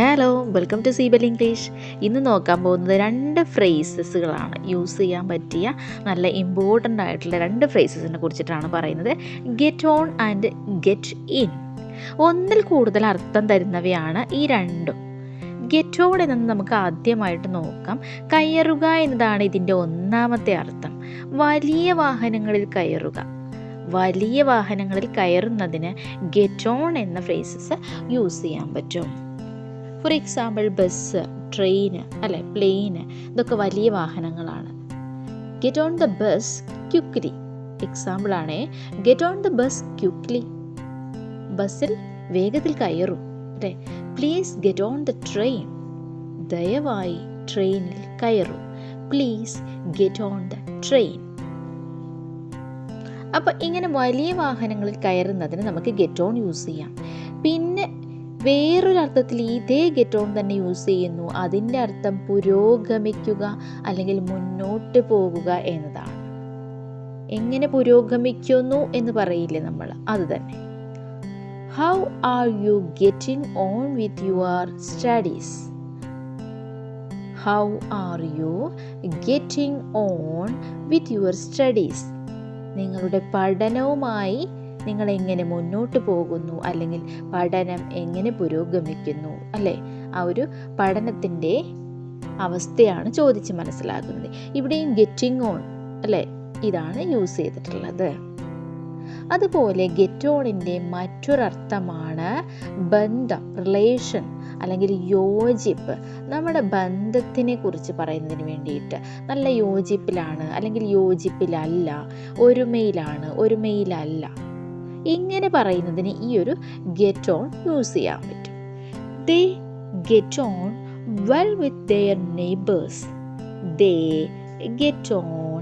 Hello welcome to Seebal English ഇന്ന് നോക്കാൻ പോകുന്നത് രണ്ട് ഫ്രേസസുകളാണ് യൂസ് ചെയ്യാൻ പറ്റിയ നല്ല ഇമ്പോർട്ടന്റ് ആയിട്ടുള്ള രണ്ട് ഫ്രേസസിനെ കുറിച്ചിട്ടാണ് പറയുന്നത്. Get on and get in ഒന്നിൽ കൂടുതൽ അർത്ഥം തരുന്നവയാണ് ഈ രണ്ടും. ഗെറ്റ് ഓൺ എന്നത് നമുക്ക് ആദ്യമായിട്ട് നോക്കാം. കയറുക എന്നതാണ് ഇതിന്റെ ഒന്നാമത്തെ അർത്ഥം. വലിയ വാഹനങ്ങളിൽ കയറുക. വലിയ വാഹനങ്ങളിൽ കയറുന്നതിന് ഗെറ്റ് ഓൺ എന്ന ഫ്രേസസ് യൂസ് ചെയ്യാൻ പറ്റും. ഫോർ എക്സാമ്പിൾ ബസ് ട്രെയിന് അല്ലെ പ്ലെയിന് ഇതൊക്കെ വലിയ വാഹനങ്ങളാണ്. Get on the bus quickly example ആണേ get on the bus quickly ബസ്സിൽ വേഗത്തിൽ കയറും അല്ലേ? Please get on the train ദയവായി ട്രെയിനിൽ കയറും. Please get on the train അപ്പോൾ ഇങ്ങനെ വലിയ വാഹനങ്ങളിൽ കയറുന്നതിന് നമുക്ക് ഗെറ്റ് ഓൺ യൂസ് ചെയ്യാം. പിന്നെ വേറൊരു അർത്ഥത്തിൽ ഇതേ ഗെറ്റോൺ തന്നെ യൂസ് ചെയ്യുന്നു. അതിന്റെ അർത്ഥം പുരോഗമിക്കുക അല്ലെങ്കിൽ മുന്നോട്ട് പോകുക എന്നതാണ്. എങ്ങനെ പുരോഗമിക്കുന്നു എന്ന് പറയില്ലേ നമ്മൾ? അത് തന്നെ. How are you getting on with your studies how are you getting on with your studies നിങ്ങളുടെ പഠനവുമായി നിങ്ങൾ എങ്ങനെ മുന്നോട്ട് പോകുന്നു? അല്ലെങ്കിൽ പഠനം എങ്ങനെ പുരോഗമിക്കുന്നു? അല്ലേ? ആ ഒരു പഠനത്തിന്റെ അവസ്ഥയാണ് ചോദിച്ച് മനസ്സിലാക്കുന്നത് ഇവിടെയും ഗെറ്റിംഗ് ഓൺ അല്ലേ? ഇതാണ് യൂസ് ചെയ്തിട്ടുള്ളത്. അതുപോലെ ഗെറ്റോണിന്റെ മറ്റൊരർത്ഥമാണ് ബന്ധം റിലേഷൻ അല്ലെങ്കിൽ യോജിപ്പ്. നമ്മുടെ ബന്ധത്തിനെ കുറിച്ച് പറയുന്നതിന് വേണ്ടിയിട്ട് നല്ല യോജിപ്പിലാണ് അല്ലെങ്കിൽ യോജിപ്പിലല്ല ഒരുമയിലാണ് ഒരുമയിലല്ല. ഇങ്ങനെ പറയുന്നതിന് ഈ ഒരു ഗെറ്റ് ഓൺ യൂസ് ചെയ്യാൻ പറ്റും. They get on well with their neighbours they get on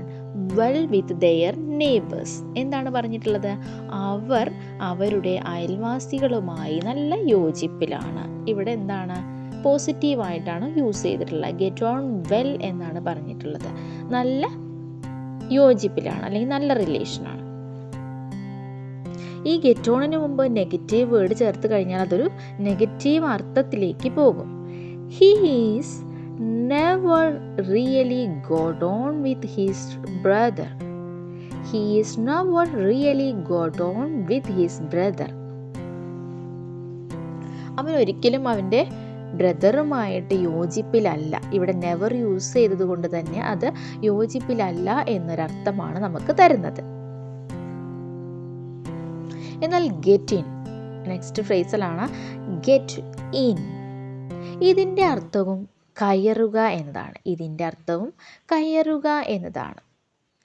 well with their neighbours എന്താണ് പറഞ്ഞിട്ടുള്ളത്? അവർ അവരുടെ അയൽവാസികളുമായി നല്ല യോജിപ്പിലാണ്. ഇവിടെ എന്താണ്? പോസിറ്റീവായിട്ടാണ് യൂസ് ചെയ്തിട്ടുള്ളത്. ഗെറ്റ് ഓൺ വെൽ എന്നാണ് പറഞ്ഞിട്ടുള്ളത്. നല്ല യോജിപ്പിലാണ് അല്ലെങ്കിൽ നല്ല റിലേഷനാണ് ഈ ഗെറ്റ് ഓണിന് മുമ്പ് നെഗറ്റീവ് വേർഡ് ചേർത്ത് കഴിഞ്ഞാൽ അതൊരു നെഗറ്റീവ് അർത്ഥത്തിലേക്ക് പോകും. He he's never really got on with his brother he is never really got on with his brother അവൻ ഒരിക്കലും അവന്റെ ബ്രദറുമായിട്ട് യോജിപ്പിലല്ല. ഇവിടെ നെവർ യൂസ് ചെയ്തത് കൊണ്ട് തന്നെ അത് യോജിപ്പിലല്ല എന്നൊരർത്ഥമാണ് നമുക്ക് തരുന്നത്. എന്നാൽ ഗെറ്റ് ഇൻ നെക്സ്റ്റ് ഫ്രേസിലാണ് ഗെറ്റ് ഇൻ ഇതിന്റെ അർത്ഥവും കയറുക എന്നതാണ്. ഇതിന്റെ അർത്ഥവും കയറുക എന്നതാണ്.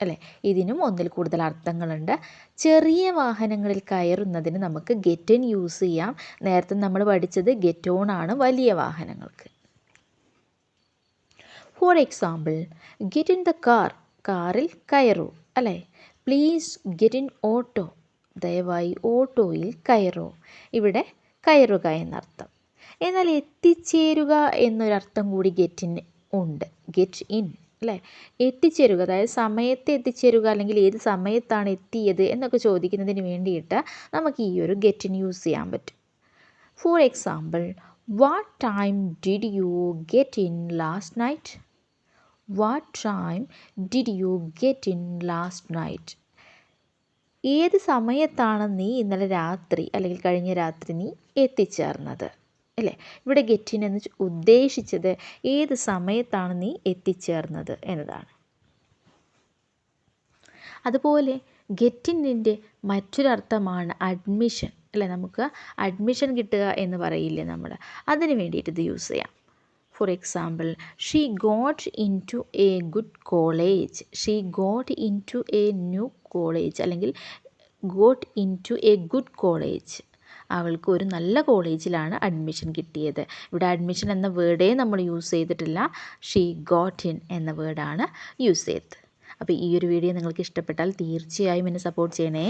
അല്ലേ? ഇതിനും ഒന്നിൽ കൂടുതൽ അർത്ഥങ്ങളുണ്ട്. ചെറിയ വാഹനങ്ങളിൽ കയറുന്നതിന് നമുക്ക് ഗെറ്റ് ഇൻ യൂസ് ചെയ്യാം. നേരത്തെ നമ്മൾ പഠിച്ചത് ഗെറ്റ് ഓൺ ആണ് വലിയ വാഹനങ്ങൾക്ക്. For example get in the car കാറിൽ കയറൂ. അല്ലേ? പ്ലീസ് ഗെറ്റ് ഇൻ ഓട്ടോ ദയവായി ഓട്ടോയിൽ കയറൂ. ഇവിടെ കയറുക എന്നർത്ഥം. എന്നാൽ എത്തിച്ചേരുക എന്നൊരർത്ഥം കൂടി ഗെറ്റിന് ഉണ്ട്. ഗെറ്റ് ഇൻ അല്ലേ? എത്തിച്ചേരുക അതായത് സമയത്ത് എത്തിച്ചേരുക അല്ലെങ്കിൽ ഏത് സമയത്താണ് എത്തിയത് എന്നൊക്കെ ചോദിക്കുന്നതിന് വേണ്ടിയിട്ട് നമുക്ക് ഈ ഒരു ഗെറ്റിൻ യൂസ് ചെയ്യാൻ പറ്റും. For example what time did you get in last night what time did you get in last night ഏത് സമയത്താണ് നീ ഇന്നലെ രാത്രി അല്ലെങ്കിൽ കഴിഞ്ഞ രാത്രി നീ എത്തിച്ചേർന്നത്? അല്ലേ? ഇവിടെ ഗെറ്റിൻ എന്ന് ഉദ്ദേശിച്ചത് ഏത് സമയത്താണ് നീ എത്തിച്ചേർന്നത് എന്നതാണ്. അതുപോലെ ഗെറ്റിന്റെ മറ്റൊരർത്ഥമാണ് അഡ്മിഷൻ അല്ലേ? നമുക്ക് അഡ്മിഷൻ കിട്ടുക എന്ന് പറയില്ലേ നമ്മൾ അതിന് വേണ്ടിയിട്ട് ഇത് യൂസ് ചെയ്യാം. For example she got into a good college she got into a new college അല്ലെങ്കിൽ got into a good college അവൾക്ക് ഒരു നല്ല കോളേജിലാണ് അഡ്മിഷൻ കിട്ടിയത്. ഇവിടെ അഡ്മിഷൻ എന്ന വേർഡേ നമ്മൾ യൂസ് ചെയ്തിട്ടില്ല. ഷീ ഗോട്ട് ഇൻ എന്ന വേർഡാണ് യൂസ് ചെയ്തത്. അപ്പോൾ ഈ ഒരു വീഡിയോ നിങ്ങൾക്ക് ഇഷ്ടപ്പെട്ടാൽ തീർച്ചയായും എന്നെ സപ്പോർട്ട് ചെയ്യണേ.